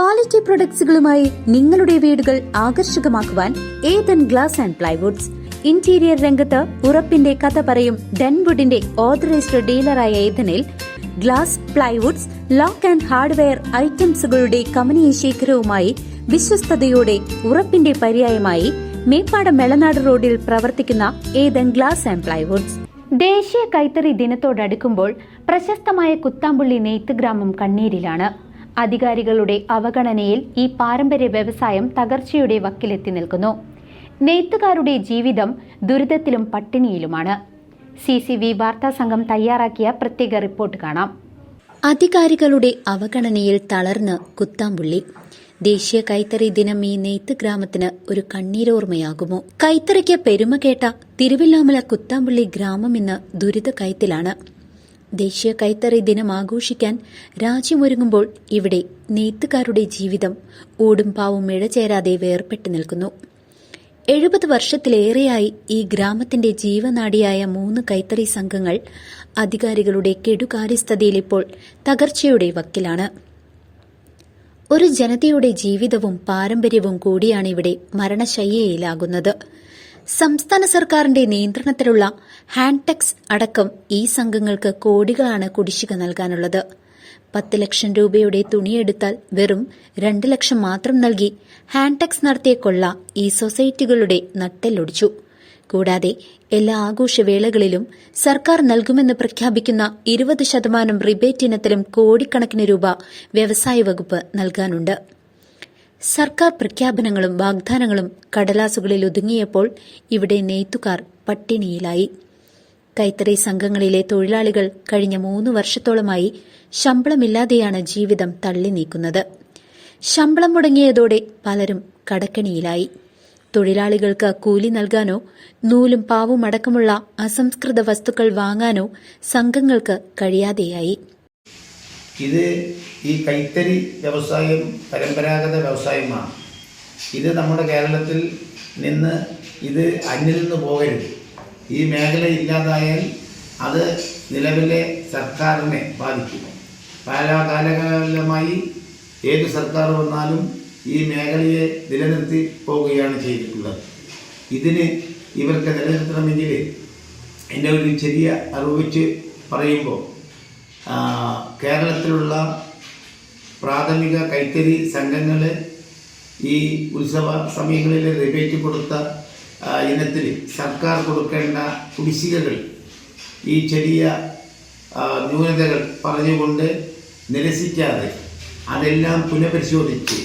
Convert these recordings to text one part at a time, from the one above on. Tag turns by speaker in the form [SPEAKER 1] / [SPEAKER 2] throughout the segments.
[SPEAKER 1] Quality പ്രൊഡക്ട്സുകളുമായി നിങ്ങളുടെ വീടുകൾ ആകർഷകമാക്കുവാൻ Ethan glass and plywoods. Interior രംഗത്ത് ഉറപ്പിന്റെ കഥ പറയും ഡെൻവുഡിന്റെ ഓതറൈസ്ഡ് ഡീലറായ ഏതനിൽ glass plywoods lock and hardware ഐറ്റംസുകളുടെ കമനീയ ശേഖരവുമായി വിശ്വസ്തയോടെ ഉറപ്പിന്റെ പര്യായമായി മേപ്പാട മെളനാട് റോഡിൽ പ്രവർത്തിക്കുന്ന ഏതൻ ഗ്ലാസ് ആൻഡ് പ്ലൈവുഡ്സ്. ദേശീയ കൈത്തറി ദിനത്തോടടുക്കുമ്പോൾ പ്രശസ്തമായ കുത്താമ്പുള്ളി നെയ്ത്ത് ഗ്രാമം കണ്ണീരിലാണ്. അധികാരികളുടെ അവഗണനയിൽ ഈ പാരമ്പര്യ വ്യവസായം തകർച്ചയുടെ വക്കിലെത്തി നിൽക്കുന്നു. നെയ്ത്തുകാരുടെ ജീവിതം ദുരിതത്തിലും പട്ടിണിയിലുമാണ്. സി സി വി വാർത്താ സംഘം തയ്യാറാക്കിയ പ്രത്യേക റിപ്പോർട്ട് കാണാം. അധികാരികളുടെ അവഗണനയിൽ തളർന്ന് കുത്താമ്പുള്ളി. ദേശീയ കൈത്തറി ദിനം ഈ നെയ്ത്ത് ഗ്രാമത്തിന് ഒരു കണ്ണീരോർമ്മയാകുമോ? കൈത്തറിക്ക് പെരുമ കേട്ട തിരുവില്ലാമല കുത്താമ്പുള്ളി ഗ്രാമം ഇന്ന് ദുരിത കയത്തിലാണ്. ദേശീയ കൈത്തറി ദിനം ആഘോഷിക്കാൻ രാജ്യമൊരുങ്ങുമ്പോൾ ഇവിടെ നെയ്ത്തുകാരുടെ ജീവിതം ഊടും പാവും ഇഴചേരാതെ വേർപെട്ടു നിൽക്കുന്നു. എഴുപത് വർഷത്തിലേറെയായി ഈ ഗ്രാമത്തിന്റെ ജീവനാടിയായ മൂന്ന് കൈത്തറി സംഘങ്ങൾ അധികാരികളുടെ കെടുകാര്യസ്ഥതയിൽ ഇപ്പോൾ തകർച്ചയുടെ വക്കിലാണ്. ഒരു ജനതയുടെ ജീവിതവും പാരമ്പര്യവും കൂടിയാണ് ഇവിടെ മരണശയ്യയിലാകുന്നത്. സംസ്ഥാന സർക്കാരിന്റെ നിയന്ത്രണത്തിലുള്ള ഹാൻടെക്സ് അടക്കം ഈ സംഘങ്ങൾക്ക് കോടികളാണ് കുടിശ്ശിക നൽകാനുള്ളത്. പത്ത് ലക്ഷം രൂപയുടെ തുണിയെടുത്താൽ വെറും രണ്ട് ലക്ഷം മാത്രം നൽകി ഹാൻടെക്സ് നടത്തിയ കൊള്ള ഈ സൊസൈറ്റികളുടെ നട്ടെല്ലൊടിച്ചു. കൂടാതെ എല്ലാ ആഘോഷവേളകളിലും സർക്കാർ നൽകുമെന്ന് പ്രഖ്യാപിക്കുന്ന ഇരുപത് ശതമാനം റിബേറ്റ് ഇനത്തിലും കോടിക്കണക്കിന് രൂപ വ്യവസായ വകുപ്പ് നൽകാനുണ്ട്. സർക്കാർ പ്രഖ്യാപനങ്ങളും വാഗ്ദാനങ്ങളും കടലാസുകളിൽ ഒതുങ്ങിയപ്പോൾ ഇവിടെ നെയ്ത്തുകാർ പട്ടിണിയിലായി. കൈത്തറി സംഘങ്ങളിലെ തൊഴിലാളികൾ കഴിഞ്ഞ മൂന്ന് വർഷത്തോളമായി ശമ്പളമില്ലാതെയാണ് ജീവിതം തള്ളി നീക്കുന്നത്. ശമ്പളം മുടങ്ങിയതോടെ പലരും കടക്കണിയിലായി. തൊഴിലാളികൾക്ക് കൂലി നൽകാനോ നൂലും പാവും അടക്കമുള്ള അസംസ്കൃത വസ്തുക്കൾ വാങ്ങാനോ സംഘങ്ങൾക്ക് കഴിയാതെയായി.
[SPEAKER 2] ഇത് ഈ കൈത്തറി വ്യവസായം പരമ്പരാഗത വ്യവസായമാണ്. ഇത് നമ്മുടെ കേരളത്തിൽ നിന്ന് ഇത് അന്യം നിന്ന് പോകരുത്. ഈ മേഖല ഇല്ലാതായാൽ അത് നിലവിലെ സർക്കാരിനെ ബാധിക്കും. കാലാകാലകാലമായി ഏത് സർക്കാർ വന്നാലും ഈ മേഖലയെ നിലനിർത്തി പോവുകയാണ് ചെയ്തിട്ടുള്ളത്. ഇതിന് ഇവർക്ക് നിലനിർത്തണമെങ്കിൽ എന്റെ ഒരു ചെറിയ അറിവ് പറയുമ്പോൾ കേരളത്തിലുള്ള പ്രാഥമിക കൈത്തറി സംഘങ്ങൾ ഈ ഉത്സവ സമയങ്ങളിൽ റിബേറ്റ് കൊടുത്ത ഇനത്തിൽ സർക്കാർ കൊടുക്കേണ്ട കുടിശ്ശികകൾ ഈ ചെറിയ ന്യൂനതകൾ പറഞ്ഞുകൊണ്ട് നിരസിക്കാതെ അതെല്ലാം പുനഃപരിശോധിച്ച്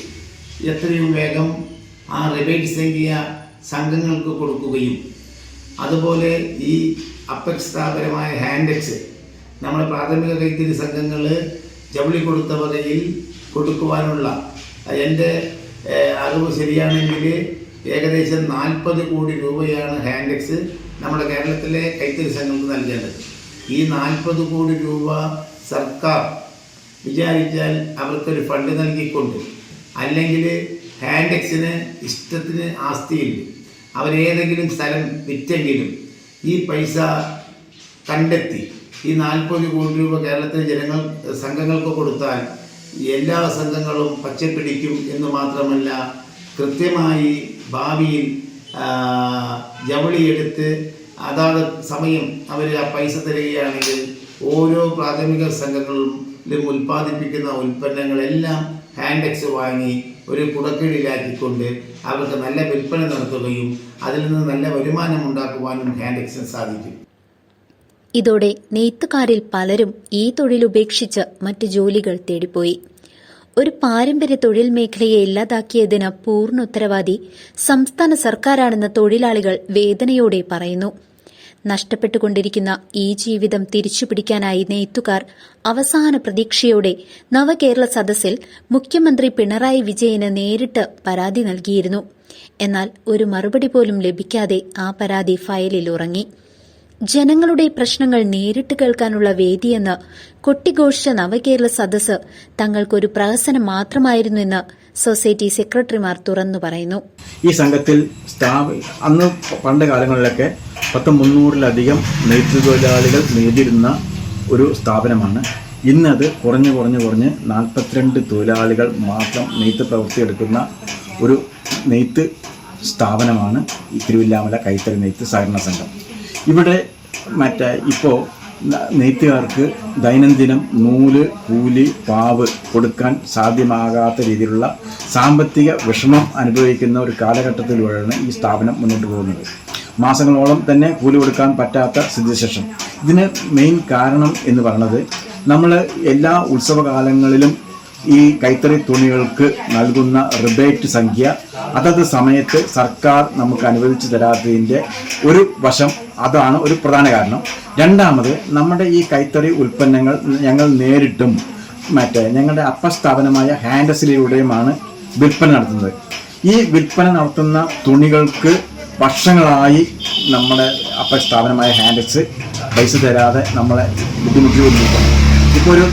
[SPEAKER 2] എത്രയും വേഗം ആ റിബേറ്റ് സംഖ്യ സംഘങ്ങൾക്ക് കൊടുക്കുകയും അതുപോലെ ഈ അപ്രസ്ഥാപരമായ ഹാൻഡെക്സ് നമ്മുടെ പ്രാഥമിക കൈത്തിരി സംഘങ്ങൾ ജവളി കൊടുത്ത വകയിൽ കൊടുക്കുവാനുള്ള എന്റെ അറിവ് ശരിയാണെങ്കിൽ ഏകദേശം നാൽപ്പത് കോടി രൂപയാണ് ഹാൻഡെക്സ് നമ്മുടെ കേരളത്തിലെ കൈത്തിരി സംഘങ്ങൾക്ക് നൽകേണ്ടത്. ഈ നാൽപ്പത് കോടി രൂപ സർക്കാർ വിചാരിച്ചാൽ അവർക്കൊരു ഫണ്ട് നൽകിക്കൊണ്ട് അല്ലെങ്കിൽ ഹാൻഡെക്സിന് ഇഷ്ടത്തിന് ആസ്തിയില്ല. അവരേതെങ്കിലും സ്ഥലം വിറ്റെങ്കിലും ഈ പൈസ കണ്ടെത്തി ഈ നാൽപ്പത് കോടി രൂപ കേരളത്തിലെ ജനങ്ങൾ സംഘങ്ങൾക്ക് കൊടുത്താൽ എല്ലാ സംഘങ്ങളും പച്ചപ്പിടിക്കും എന്ന് മാത്രമല്ല കൃത്യമായി ഭാവിയിൽ ജവളിയെടുത്ത് അതാത് സമയം അവർ ആ പൈസ തരികയാണെങ്കിൽ ഓരോ പ്രാഥമിക സംഘങ്ങളിലും ഉൽപ്പാദിപ്പിക്കുന്ന ഉൽപ്പന്നങ്ങളെല്ലാം ഹാൻഡെക്സ് വാങ്ങി ഒരു കുടക്കീഴിലാക്കിക്കൊണ്ട് അവർക്ക് നല്ല വിൽപ്പന നടത്തുകയും അതിൽ നിന്ന് നല്ല വരുമാനം ഉണ്ടാക്കുവാനും ഹാൻഡെക്സിന് സാധിക്കും.
[SPEAKER 1] ഇതോടെ നെയ്ത്തുകാരിൽ പലരും ഈ തൊഴിലുപേക്ഷിച്ച് മറ്റ് ജോലികൾ തേടിപ്പോയി. ഒരു പാരമ്പര്യ തൊഴിൽ മേഖലയെ ഇല്ലാതാക്കിയതിന് പൂർണ ഉത്തരവാദി സംസ്ഥാന സർക്കാരാണെന്ന് തൊഴിലാളികൾ വേദനയോടെ പറയുന്നു. നഷ്ടപ്പെട്ടുകൊണ്ടിരിക്കുന്ന ഈ ജീവിതം തിരിച്ചുപിടിക്കാനായി നെയ്ത്തുകാർ അവസാന പ്രതീക്ഷയോടെ നവകേരള സദസ്സിൽ മുഖ്യമന്ത്രി പിണറായി വിജയന് നേരിട്ട് പരാതി നൽകിയിരുന്നു. എന്നാൽ ഒരു മറുപടി പോലും ലഭിക്കാതെ ആ പരാതി ഫയലിൽ ഉറങ്ങി. ജനങ്ങളുടെ പ്രശ്നങ്ങൾ നേരിട്ട് കേൾക്കാനുള്ള വേദിയെന്ന് കൊട്ടിഘോഷിച്ച നവകേരള സദസ്സ് തങ്ങൾക്കൊരു പ്രഹസനം മാത്രമായിരുന്നു എന്ന് സൊസൈറ്റി സെക്രട്ടറിമാർ തുറന്നു പറയുന്നു.
[SPEAKER 3] ഈ സംഘത്തിൽ സ്റ്റാഫ് അന്ന് പണ്ട് കാലങ്ങളിലൊക്കെ പത്ത് മുന്നൂറിലധികം നെയ്ത്തു തൊഴിലാളികൾ നേടിയിരുന്ന ഒരു സ്ഥാപനമാണ്. ഇന്നത് കുറഞ്ഞു കുറഞ്ഞു കുറഞ്ഞ് നാൽപ്പത്തിരണ്ട് തൊഴിലാളികൾ മാത്രം നെയ്ത്ത് പ്രവൃത്തി എടുക്കുന്ന ഒരു നെയ്ത്ത് സ്ഥാപനമാണ്. തിരുവില്ലാമല കൈത്തറി നെയ്ത്ത് സഹകരണ സംഘം. ഇവിടെ മറ്റേ ഇപ്പോൾ നെയ്ത്തുകാർക്ക് ദൈനംദിനം നൂൽ കൂലി പാവ് കൊടുക്കാൻ സാധ്യമാകാത്ത രീതിയിലുള്ള സാമ്പത്തിക വിഷമം അനുഭവിക്കുന്ന ഒരു കാലഘട്ടത്തിലൂടെയാണ് ഈ സ്ഥാപനം മുന്നോട്ട് പോകുന്നത്. മാസങ്ങളോളം തന്നെ കൂലി കൊടുക്കാൻ പറ്റാത്ത സ്ഥിതിശേഷം ഇതിന് മെയിൻ കാരണം എന്ന് പറയുന്നത് നമ്മൾ എല്ലാ ഉത്സവകാലങ്ങളിലും ഈ കൈത്തറി തുണികൾക്ക് നൽകുന്ന റിബേറ്റ് സംഖ്യ അതത് സമയത്ത് സർക്കാർ നമുക്ക് അനുവദിച്ചു തരാത്തതിന്റെ ഒരു വശം അതാണ് ഒരു പ്രധാന കാരണം. രണ്ടാമത് നമ്മുടെ ഈ കൈത്തറി ഉൽപ്പന്നങ്ങൾ ഞങ്ങൾ നേരിട്ടും മറ്റേ ഞങ്ങളുടെ അപ്പസ്ഥാപനമായ ഹാൻഡസിലൂടെയുമാണ് വിൽപ്പന നടത്തുന്നത്. ഈ വിൽപ്പന നടത്തുന്ന തുണികൾക്ക് വർഷങ്ങളായി നമ്മുടെ അപ്പസ്ഥാപനമായ ഹാൻഡസ് പൈസ തരാതെ നമ്മളെ ബുദ്ധിമുട്ടിക്കൊണ്ടിരിക്കുന്നു. ഇപ്പോൾ ഒരു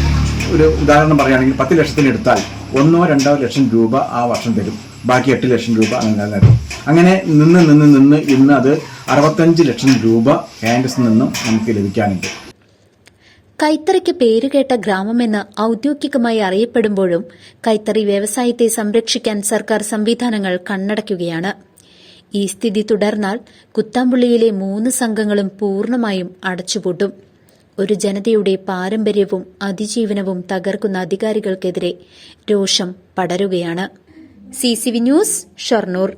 [SPEAKER 3] ഒരു ഉദാഹരണം പറയുകയാണെങ്കിൽ പത്ത് ലക്ഷത്തിന് എടുത്താൽ ഒന്നോ രണ്ടോ ലക്ഷം രൂപ ആ വർഷം തരും. ബാക്കി എട്ട് ലക്ഷം രൂപ അങ്ങനെ തരും. അങ്ങനെ നിന്ന് നിന്ന് നിന്ന് ഇന്ന് അത് അറുപത്തഞ്ച് ലക്ഷം രൂപ ഹാൻഡസിൽ നിന്നും നമുക്ക് ലഭിക്കാനുണ്ട്.
[SPEAKER 1] കൈത്തറിക്ക് പേരുകേട്ട ഗ്രാമമെന്ന് ഔദ്യോഗികമായി അറിയപ്പെടുമ്പോഴും കൈത്തറി വ്യവസായത്തെ സംരക്ഷിക്കാൻ സർക്കാർ സംവിധാനങ്ങൾ കണ്ണടയ്ക്കുകയാണ്. ഈ സ്ഥിതി തുടർന്നാൽ കുത്താമ്പുള്ളിയിലെ മൂന്ന് സംഘങ്ങളും പൂർണമായും അടച്ചുപൂട്ടും. ഒരു ജനതയുടെ പാരമ്പര്യവും അതിജീവനവും തകർക്കുന്ന അധികാരികൾക്കെതിരെ രോഷം പടരുകയാണ്. C news Shoranur.